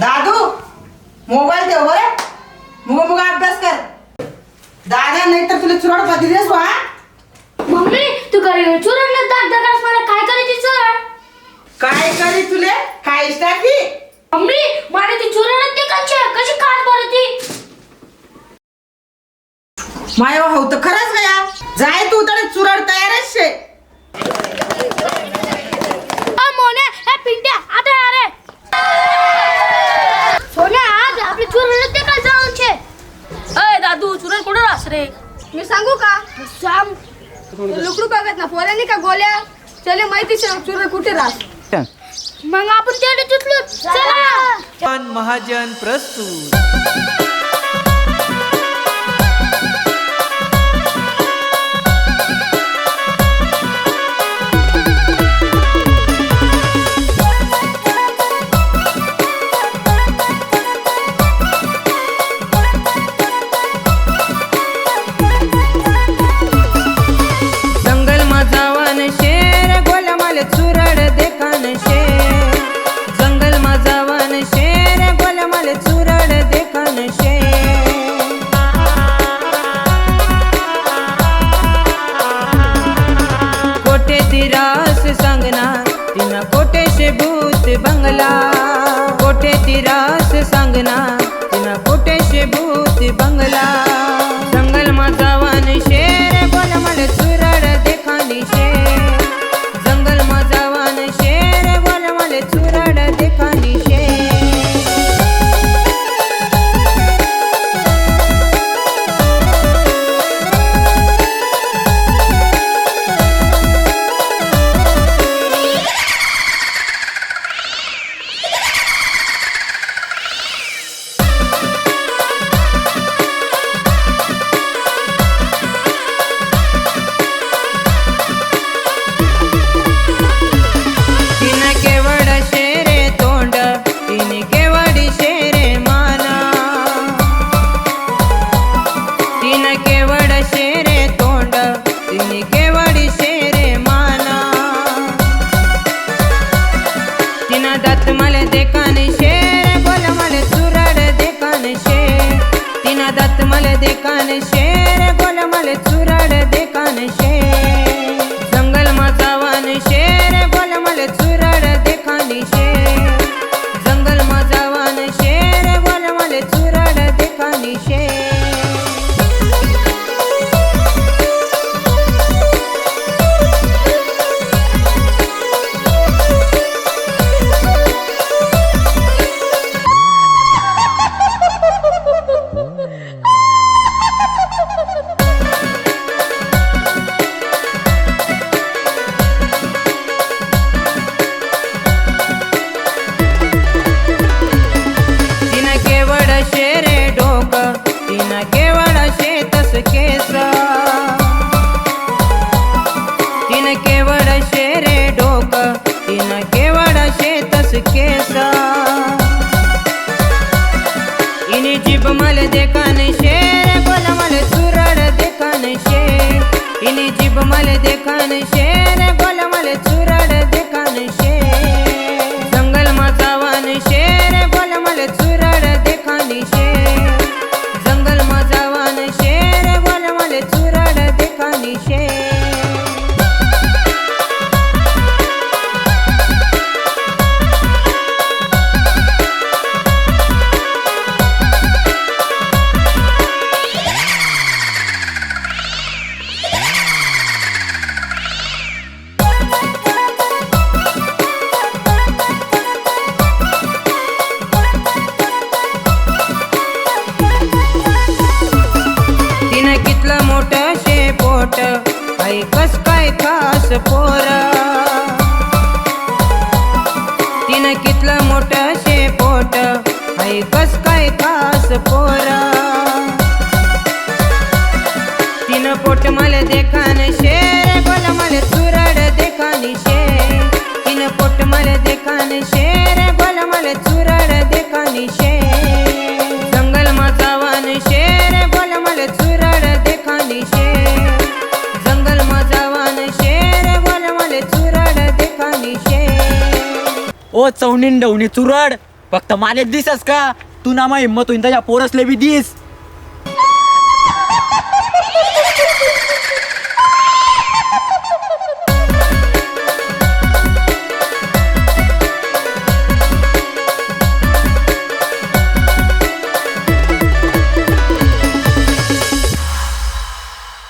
दादू mobile ठेव बरं. मुग मुग अभ्यास कर. दादा नाही तर तुला चुरड देस हा. मम्मी तू घरी चुरण दाग दगास मला? काय करायची चुरण काय करी तुले? काय टाकी. मम्मी मला ती चुरण ते कशी? कशी खात बरं ती? माय हो तर खरंच गया. जाय तू तर चुरड लुकडू बघत ना पोऱ्यानी का गोल्या? चले माहिती चुर कुठे राहत मग आपण चला. पण महाजन प्रस्तुत. भूत बंगला कोठे तिरास सांगना तिना कोठेशे भूत बंगला दत्त मले देखान शेर बोल मले चुरड देखान शेर तिन दत्त मले देखान शेर बोल मले शेतस केस तिन केवळ शेरे डोक तिन केवड शेतस केस इनी जीभ मल देखान शेर बोल मल चुरड देखान शेर. इनी जीभ मल देखान शेर बोल मल चुरड तिनं मोठं शेपोट आई कस काय खास पोर? तिनं कितलं मोठं शेपोट आई कस काय खास पोर? तिनं पोट मला देखान शेर बोल मला चुरड देखानी शेर. तिनं पोट मला देखान शेर बोल मला चुरड देखानी शेर. शेर चुरड देखानी शेर. शेर चुरड देखानी शेर. ओ चौनीन डवणी चुरड फक्त मला दिसस का? तू ना मग हिंमत होईन त्याच्या पोरसले बी दिस.